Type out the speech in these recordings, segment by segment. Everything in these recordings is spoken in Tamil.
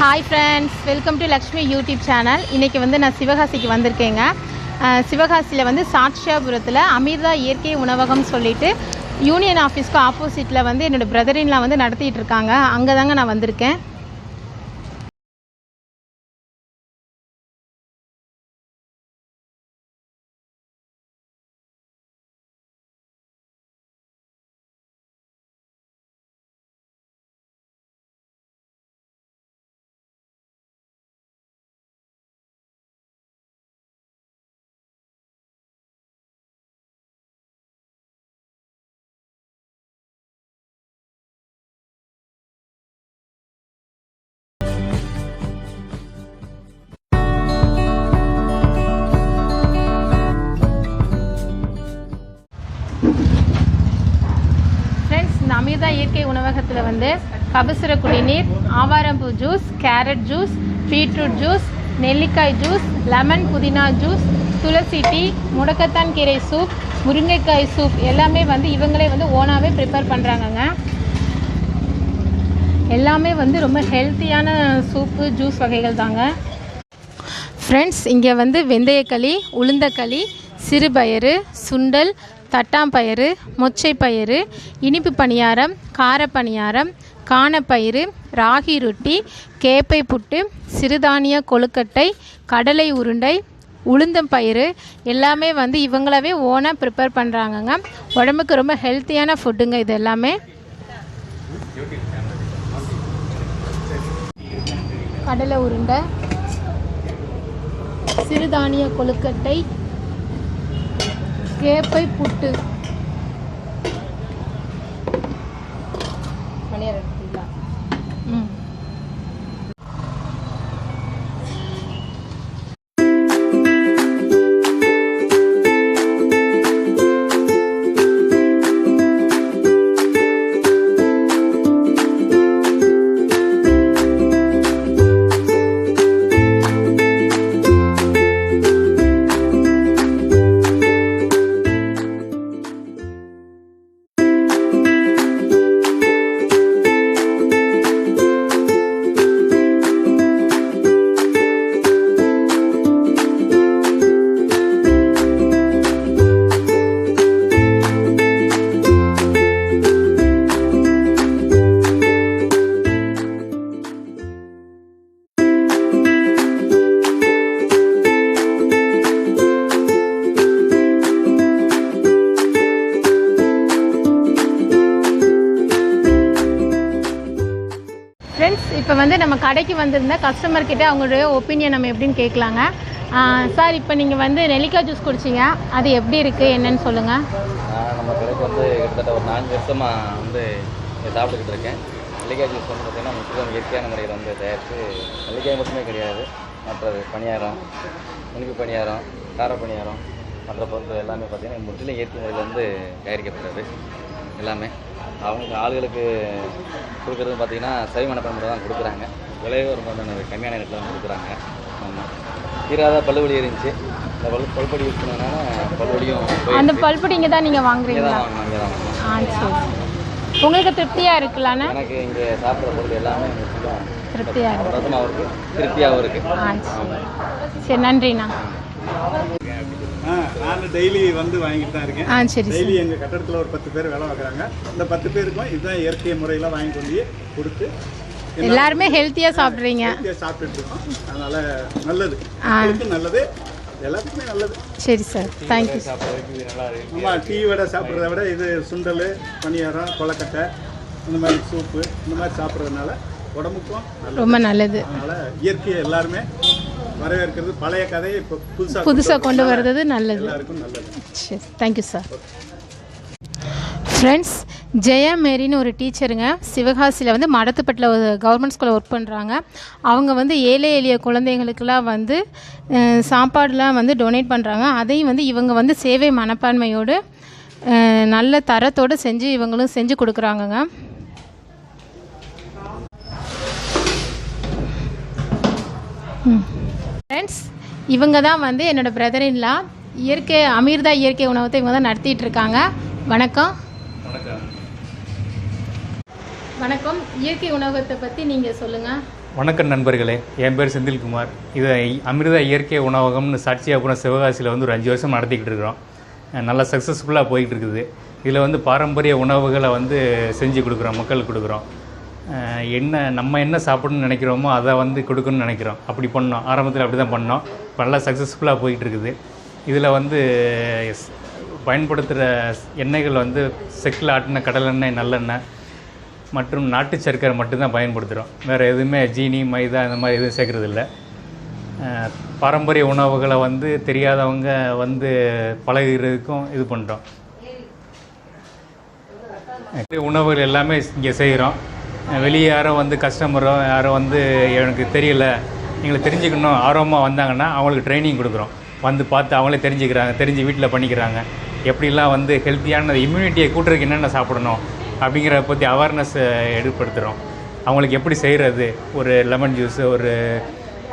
Hi friends welcome to Lakshmi YouTube channel இன்றைக்கி வந்து நான் சிவகாசிக்கு வந்திருக்கேங்க. சிவகாசியில் வந்து சாட்சியாபுரத்தில் அமிர்தா இயற்கை உணவகம் சொல்லிட்டு யூனியன் ஆஃபீஸ்க்கு ஆப்போசிட்டில் வந்து என்னோடய பிரதரின்லாம் வந்து நடத்திட்டு இருக்காங்க. அங்கே தாங்க நான் வந்திருக்கேன். அமிர்தா இயற்கை உணவகத்தில் வந்து கபசுர குடிநீர் ஆவாரம்பூ juice carrot juice beetroot juice நெல்லிக்காய் ஜூஸ் லெமன் புதினா ஜூஸ் துளசி டீ முடக்கத்தான் கீரை சூப் முருங்கைக்காய் சூப் எல்லாமே வந்து இவங்களே வந்து ஓனாகவே ப்ரிப்பேர் பண்ணுறாங்கங்க எல்லாமே வந்து ரொம்ப ஹெல்த்தியான சூப்பு ஜூஸ் வகைகள் தாங்க. ஃப்ரெண்ட்ஸ் இங்கே வந்து வெந்தயக்களி உளுந்தக்களி சிறுபயறு சுண்டல் தட்டாம்பயிறு மொச்சைப்பயிறு இனிப்பு பணியாரம் கார பணியாரம் காணப்பயிறு ராகி ரொட்டி கேப்பை புட்டு சிறுதானிய கொழுக்கட்டை கடலை உருண்டை உளுந்தம்பயிறு எல்லாமே வந்து இவங்களாவே ஓனாக ப்ரிப்பேர் பண்ணுறாங்கங்க உடம்புக்கு ரொம்ப ஹெல்த்தியான ஃபுட்டுங்க இது எல்லாமே. கடலை உருண்டை சிறுதானிய கொழுக்கட்டை கேப்பை புட்டு. வந்து நம்ம கடைக்கு வந்திருந்த கஸ்டமர்கிட்ட அவங்களுடைய ஒப்பீனியன் நம்ம எப்படின்னு கேட்கலாங்க. சார் இப்போ நீங்கள் வந்து நெல்லிக்காய் ஜூஸ் குடிச்சிங்க. அது எப்படி இருக்குது என்னன்னு சொல்லுங்கள் நம்ம கடைக்கு வந்து கிட்டத்தட்ட ஒரு நான்கு வருஷமாக வந்து சாப்பிட்டுக்கிட்டு இருக்கேன். நெல்லிக்காய் ஜூஸ் வந்து பார்த்திங்கன்னா முற்றிலும் இயற்கையான முறையில் வந்து தயாரித்து நெல்லிக்காய் மட்டுமே கிடையாது. மற்றது பணியாரம் இனிப்பு பணியாரம் கார பணியாரம் மற்ற பொருட்கள் எல்லாமே பார்த்திங்கன்னா முற்றிலும் இயற்கை முறையில் வந்து தயாரிக்கப்படுறது எல்லாமே. அவங்க ஆளுகளுக்கு கொடுக்குறது பார்த்திங்கன்னா சரி மனப்பன்முறை தான் கொடுக்குறாங்க. விலையும் ரொம்ப கம்மியான ரேட்டில் தான் கொடுக்குறாங்க. ஆமாம் தீராத பல்லுவலி இருந்துச்சு இந்த பல் பல்படி யூஸ் பண்ணதுனால பல்வலியும் அந்த பல்படி இங்கே தான் நீங்கள் வாங்குறீங்களா? இங்கே தான் வாங்கணும் உங்களுக்கு திருப்தியாக இருக்குல்லாண்ணா எனக்கு இங்கே சாப்பிட்ற பொருள் எல்லாமே திருப்தியாக இருக்கு. திருப்தியாகவும் இருக்குது ஆ சரி. நன்றிண்ணா. நான் டெய்லி வந்து வாங்கிட்டு தான் இருக்கேன். ஆ சரி டெய்லி எங்கள் கட்டடத்தில் ஒரு பத்து பேர் வேலை பார்க்குறாங்க. இந்த பத்து பேருக்கும் இதுதான் இயற்கை முறையில் வாங்கி கொண்டு போய் கொடுத்து எல்லாருமே ஹெல்த்தியாக சாப்பிட்றீங்க. சாப்பிட்டுட்டு இருக்கோம். அதனால் நல்லது. நல்லது. எல்லாத்துக்குமே நல்லது. சரி சார் தேங்க்யூ நம்ம டீ வடை சாப்பிட்றத விட இது சுண்டல் பணியாரம் கொலக்கட்டை இந்த மாதிரி சூப்பு இந்த மாதிரி சாப்பிட்றதுனால உடம்புக்கும் ரொம்ப நல்லது. அதனால் இயற்கையை எல்லாருமே வரவேற்கிறது பழைய கதையை இப்போ புதுசாக புதுசாக கொண்டு வர்றது நல்லது. எல்லாருக்கும் நல்லது. சரி thank you sir friends Jaya மேரின்னு ஒரு டீச்சருங்க. சிவகாசியில் வந்து மடத்துப்பட்டில் ஒரு கவர்மெண்ட் ஸ்கூலில் ஒர்க் பண்ணுறாங்க அவங்க வந்து ஏழை எளிய குழந்தைகளுக்கெல்லாம் வந்து சாப்பாடுலாம் வந்து டொனேட் பண்ணுறாங்க அதையும் வந்து இவங்க வந்து சேவை மனப்பான்மையோடு நல்ல தரத்தோடு செஞ்சு இவங்களும் செஞ்சு கொடுக்குறாங்கங்க. ஃப்ரெண்ட்ஸ் இவங்க தான் வந்து என்னோடய பிரதரின்லா இயற்கை அமிர்தா இயற்கை உணவகத்தை இவங்க தான் நடத்திட்டு இருக்காங்க. வணக்கம். வணக்கம். வணக்கம். இயற்கை உணவகத்தை பற்றி நீங்கள் சொல்லுங்கள் வணக்கம் நண்பர்களே. என் பேர் செந்தில்குமார். இதை அமிர்த இயற்கை உணவகம்னு சாட்சியாபுரம் சிவகாசியில் வந்து ஒரு அஞ்சு வருஷம் நடத்திக்கிட்டு இருக்கிறோம். நல்லா சக்ஸஸ்ஃபுல்லாக போயிட்டு இருக்குது. இதில் வந்து பாரம்பரிய உணவுகளை வந்து செஞ்சு கொடுக்குறோம் மக்களுக்கு கொடுக்குறோம். என்ன நம்ம என்ன சாப்பிடணும்னு நினைக்கிறோமோ அதை வந்து கொடுக்கணும்னு நினைக்கிறோம். அப்படி பண்ணோம். ஆரம்பத்தில் அப்படி தான் பண்ணோம். இப்போ நல்லா சக்ஸஸ்ஃபுல்லாக போயிட்டுருக்குது. இதில் வந்து பயன்படுத்துகிற எண்ணெய்கள் வந்து செக்கில் ஆட்டின கடலெண்ணெய் நல்லெண்ணெய் மற்றும் நாட்டு சர்க்கரை மட்டும்தான் பயன்படுத்துகிறோம் வேறு எதுவுமே ஜீனி மைதா இந்த மாதிரி எதுவும் சேர்க்குறதில்ல. பாரம்பரிய உணவுகளை வந்து தெரியாதவங்க வந்து பழகிறதுக்கும் இது பண்ணுறோம் உணவுகள் எல்லாமே இங்கே செய்கிறோம் வெளியே யாரும் வந்து கஸ்டமரோ யாரும் வந்து எனக்கு தெரியல எங்களை தெரிஞ்சுக்கணும் ஆர்வமாக வந்தாங்கன்னா அவங்களுக்கு ட்ரைனிங் கொடுக்குறோம். வந்து பார்த்து அவங்களே தெரிஞ்சுக்கிறாங்க தெரிஞ்சு வீட்டில் பண்ணிக்கிறாங்க. எப்படிலாம் வந்து ஹெல்த்தியான இம்யூனிட்டியை கூட்டுறதுக்கு என்னென்ன சாப்பிடணும் அப்படிங்கிறத பற்றி அவேர்னஸ் ஏற்படுத்துகிறோம் அவங்களுக்கு எப்படி செய்கிறது ஒரு லெமன் ஜூஸு ஒரு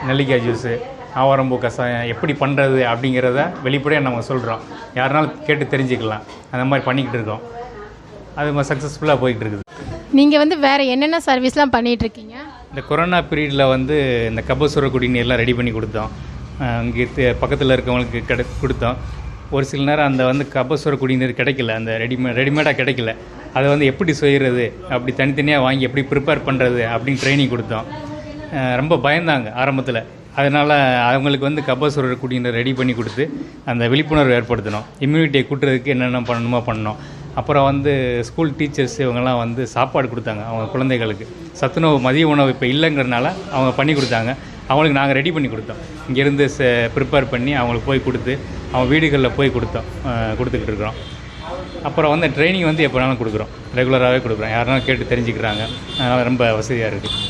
நெல்லிக்காய் ஜூஸு ஆவாரம்பூ கஷாயம் எப்படி பண்ணுறது அப்படிங்கிறத வெளிப்படையாக நம்ம சொல்கிறோம் யாருனாலும் கேட்டு தெரிஞ்சுக்கலாம். அந்த மாதிரி பண்ணிக்கிட்டு இருக்கோம். அது மாதிரி சக்ஸஸ்ஃபுல்லாக போய்கிட்டு இருக்குது. நீங்கள் வந்து வேறு என்னென்ன சர்வீஸ்லாம் பண்ணிகிட்ருக்கீங்க இந்த கொரோனா பீரியடில் வந்து இந்த கபசுர குடிநீர்லாம் ரெடி பண்ணி கொடுத்தோம். இங்கே பக்கத்தில் இருக்கவங்களுக்கு கிடை கொடுத்தோம். ஒரு சில நேரம் அந்த வந்து கபசுர குடிநீர் கிடைக்கல. அந்த ரெடிமே ரெடிமேடாக கிடைக்கல. அதை வந்து எப்படி செய்கிறது அப்படி தனித்தனியாக வாங்கி எப்படி ப்ரிப்பேர் பண்ணுறது அப்படின்னு ட்ரைனிங் கொடுத்தோம். ரொம்ப பயந்தாங்க ஆரம்பத்தில். அதனால் அவங்களுக்கு வந்து கபசுர குடிநீர் ரெடி பண்ணி கொடுத்து அந்த விழிப்புணர்வு ஏற்படுத்தணும் இம்யூனிட்டியை கூட்டுறதுக்கு என்னென்ன பண்ணணுமோ பண்ணணும் அப்புறம் வந்து ஸ்கூல் டீச்சர்ஸ் இவங்கெல்லாம் வந்து சாப்பாடு கொடுத்தாங்க அவங்க குழந்தைகளுக்கு. சத்துணவு மதிய உணவு இப்போ இல்லைங்கிறதுனால அவங்க பண்ணி கொடுத்தாங்க. அவங்களுக்கு நாங்கள் ரெடி பண்ணி கொடுத்தோம். இங்கேருந்து ப்ரிப்பேர் பண்ணி அவங்களுக்கு போய் கொடுத்து அவங்க வீடுகளில் போய் கொடுத்தோம் கொடுத்துக்கிட்டு இருக்கிறோம். அப்புறம் வந்து ட்ரைனிங் வந்து எப்போனாலும் கொடுக்குறோம். ரெகுலராகவே கொடுக்குறோம். யாருனாலும் கேட்டு தெரிஞ்சுக்கிறாங்க. அதனால் ரொம்ப வசதியாக இருக்குது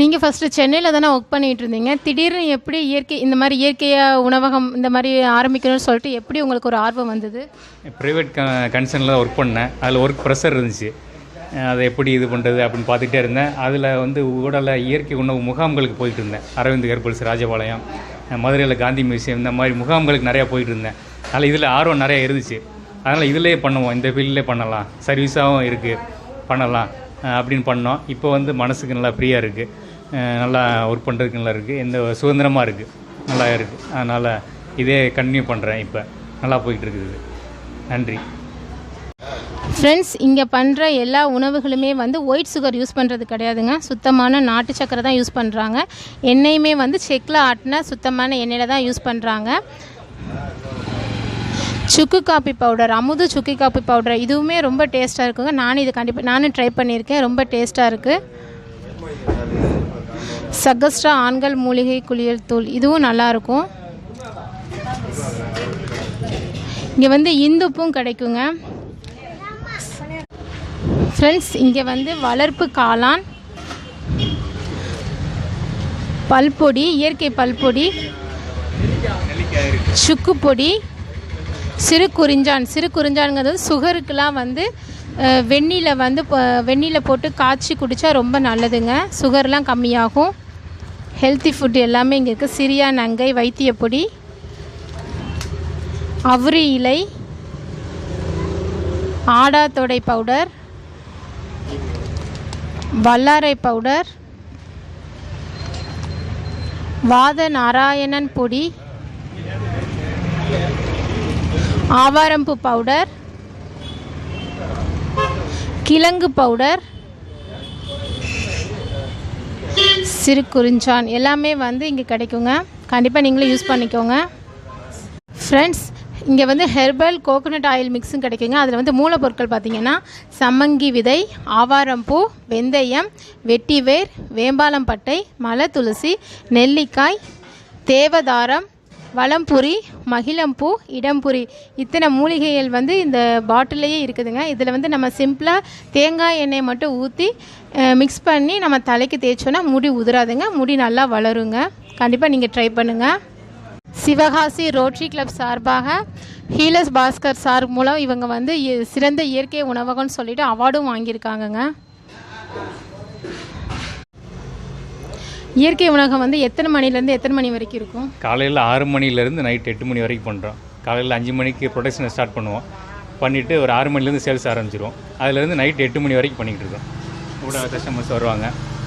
நீங்கள் ஃபஸ்ட்டு சென்னையில் தானே ஒர்க் பண்ணிட்டு இருந்தீங்க திடீர்னு எப்படி இயற்கை இந்த மாதிரி இயற்கையாக உணவகம் இந்த மாதிரி ஆரம்பிக்கணும்னு சொல்லிட்டு எப்படி உங்களுக்கு ஒரு ஆர்வம் வந்தது? ப்ரைவேட் க கன்சர்னில் ஒர்க் பண்ணேன். அதில் ஒர்க் ப்ரெஷர் இருந்துச்சு. அதை எப்படி இது பண்ணுறது அப்படின்னு பார்த்துட்டே இருந்தேன். அதில் வந்து உடலை இயற்கை உணவு முகாம்களுக்கு போயிட்டு இருந்தேன். அரவிந்த் ஹெர்பல்ஸ் ராஜபாளையம் மதுரையில் காந்தி மியூசியம் இந்த மாதிரி முகாம்களுக்கு நிறையா போயிட்டு இருந்தேன். அதில் இதில் ஆர்வம் நிறையா இருந்துச்சு. அதனால் இதிலே பண்ணுவோம். இந்த ஃபீல்ட்லேயே பண்ணலாம். சர்வீஸாகவும் இருக்குது பண்ணலாம். அப்படின்னு பண்ணோம். இப்போ வந்து மனசுக்கு நல்லா ஃப்ரீயாக இருக்குது நல்லா ஒர்க் பண்ணுறதுக்கு நல்லா இருக்குது எந்த சுதந்திரமாக இருக்குது நல்லா இருக்குது அதனால் இதே கண்டினியூ பண்ணுறேன் இப்போ. நல்லா போயிட்டு இருக்குது நன்றி. ஃப்ரெண்ட்ஸ் இங்கே பண்ணுற எல்லா உணவுகளுமே வந்து ஒயிட் சுகர் யூஸ் பண்ணுறது கிடையாதுங்க. சுத்தமான நாட்டு சக்கரை தான் யூஸ் பண்ணுறாங்க எண்ணெயுமே வந்து செக்கில் ஆட்டின சுத்தமான எண்ணெயில் தான் யூஸ் பண்ணுறாங்க சுக்கு காப்பி பவுடர் அமுது சுக்கு காப்பி பவுடர் இதுவுமே ரொம்ப டேஸ்ட்டாக இருக்குங்க. நானும் இது கண்டிப்பாக நானும் ட்ரை பண்ணியிருக்கேன். ரொம்ப டேஸ்ட்டாக இருக்குது சகஸ்ட்ரா ஆண்கள் மூலிகை குளியல் தூள். இதுவும் நல்லாயிருக்கும். இங்கே வந்து இந்துப்பும் கிடைக்குங்க. ஃப்ரெண்ட்ஸ் இங்கே வந்து வளர்ப்பு காளான் பல்பொடி இயற்கை பல்பொடி சுக்கு பொடி சிறு குறிஞ்சான். சிறு குறிஞ்சான்ங்கிறது சுகருக்கெலாம் வந்து அஹ், வந்து வெந்நீரில் போட்டு காய்ச்சி குடித்தா ரொம்ப நல்லதுங்க. சுகர்லாம் கம்மியாகும். ஹெல்த்தி ஃபுட் எல்லாமே இங்கே இருக்குது சிரியா நங்கை வைத்தியப்பொடி அவுரி இலை ஆடாத்தொடை பவுடர் வல்லாரை பவுடர் வாத நாராயணன் பொடி ஆவாரம்பூ பவுடர் கிழங்கு பவுடர் சிறு குறிஞ்சான் எல்லாமே வந்து இங்கே கிடைக்குங்க. கண்டிப்பாக நீங்களும் யூஸ் பண்ணிக்கோங்க. ஃப்ரெண்ட்ஸ் இங்கே வந்து ஹெர்பல் கோகோனட் ஆயில் மிக்ஸும் கிடைக்குங்க. அதில் வந்து மூலப்பொருட்கள் பார்த்திங்கன்னா சம்மங்கி விதை ஆவாரம்பூ வெந்தயம் வெட்டிவேர் வேம்பாலம்பட்டை மலை துளசி நெல்லிக்காய் தேவதாரம் வளம்புரி மகிழம்பூ இடம்புரி. இத்தனை மூலிகைகள் வந்து இந்த பாட்டிலேயே இருக்குதுங்க. இதில் வந்து நம்ம சிம்பிளாக தேங்காய் எண்ணெயை மட்டும் ஊற்றி மிக்ஸ் பண்ணி நம்ம தலைக்கு தேய்ச்சோன்னா முடி உதிராதுங்க. முடி நல்லா வளருங்க. கண்டிப்பாக நீங்கள் ட்ரை பண்ணுங்கள் சிவகாசி ரோட்ரி கிளப் சார்பாக ஹீலஸ் பாஸ்கர் சார் மூலம் இவங்க வந்து இ- சிறந்த இயற்கை உணவகம்னு சொல்லிட்டு அவார்டும் வாங்கியிருக்காங்கங்க. இயற்கை உணவகம் வந்து எத்தனை மணிலேருந்து எத்தனை மணி வரைக்கும் இருக்கும்? காலையில் ஆறு மணிலேருந்து நைட் எட்டு மணி வரைக்கும் பண்ணுறோம் காலையில் அஞ்சு மணிக்கு ப்ரொடக்ஷனை ஸ்டார்ட் பண்ணுவோம். பண்ணிவிட்டு ஒரு ஆறு மணிலேருந்து சேல்ஸ் ஆரம்பிச்சிருவோம். அதுலேருந்து நைட் எட்டு மணி வரைக்கும் பண்ணிக்கிட்டு இருக்கோம். கூட கஸ்டமர்ஸ் வருவாங்க.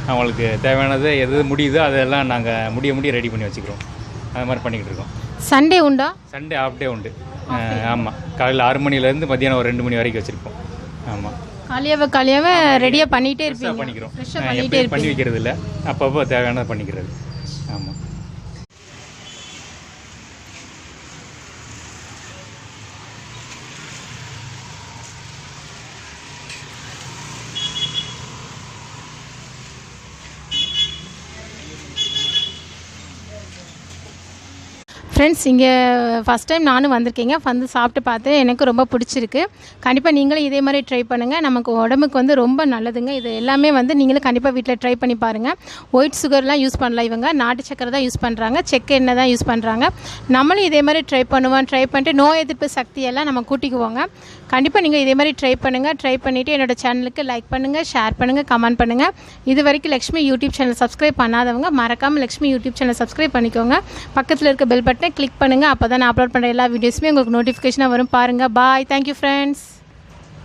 அவங்களுக்கு தேவையானது எது முடியுதோ அதெல்லாம் நாங்கள் முடிய முடிய ரெடி பண்ணி வச்சுக்கிறோம். அது மாதிரி பண்ணிக்கிட்டு இருக்கோம். சண்டே உண்டா? சண்டே ஆஃப் டே உண்டு. ஆமாம் காலையில் ஆறு மணிலேருந்து மத்தியானம் ஒரு ரெண்டு மணி வரைக்கும் வச்சுருப்போம். ஆமாம் காலியாவை காலியாவை ரெடியாக பண்ணிகிட்டே இருப்பீங்க. பண்ணிக்கிறோம். ஃப்ரெஷ்ஷாக பண்ணிகிட்டே பண்ணி வைக்கிறது இல்லை அப்பப்போ தேவையானதை பண்ணிக்கிறது. ஆமாம் ஃப்ரெண்ட்ஸ் இங்கே ஃபஸ்ட் டைம் நானும் வந்திருக்கீங்க. வந்து சாப்பிட்டு பார்த்து எனக்கு ரொம்ப பிடிச்சிருக்கு. கண்டிப்பாக நீங்களும் இதே மாதிரி ட்ரை பண்ணுங்கள் நமக்கு உடம்புக்கு வந்து ரொம்ப நல்லதுங்க. இது எல்லாமே வந்து நீங்களும் கண்டிப்பாக வீட்டில் ட்ரை பண்ணி பாருங்கள் ஒயிட் சுகர்லாம் யூஸ் பண்ணல இவங்க. நாட்டு சக்கரை தான் யூஸ் பண்ணுறாங்க செக்கு எண்ணெய் தான் யூஸ் பண்ணுறாங்க நம்மளும் இதே மாதிரி ட்ரை பண்ணுவோம். ட்ரை பண்ணிட்டு நோய் எதிர்ப்பு சக்தியெல்லாம் நம்ம கூட்டிக்குவோங்க. கண்டிப்பாக நீங்கள் இதே மாதிரி ட்ரை பண்ணுங்கள் ட்ரை பண்ணிவிட்டு என்னோட சேனலுக்கு லைக் பண்ணுங்கள் ஷேர் பண்ணுங்கள் கமெண்ட் பண்ணுங்கள் இது வரைக்கும் லக்ஷ்மி யூடியூப் சேனல் சப்ஸ்கிரைப் பண்ணாதவங்க மறக்காமல் லக்ஷ்மி யூடியூப் சேனல் சப்ஸ்கிரைப் பண்ணிக்கோங்க. பக்கத்தில் இருக்க பெல் பட்டனை கிளிக் பண்ணுங்கள் அப்போ தான் நான் அப்லோட் பண்ணுற எல்லா வீடியோஸுமே உங்களுக்கு நோட்டிஃபிகேஷனாக வரும். பாருங்கள் பாய் தேங்க்யூ ஃப்ரெண்ட்ஸ்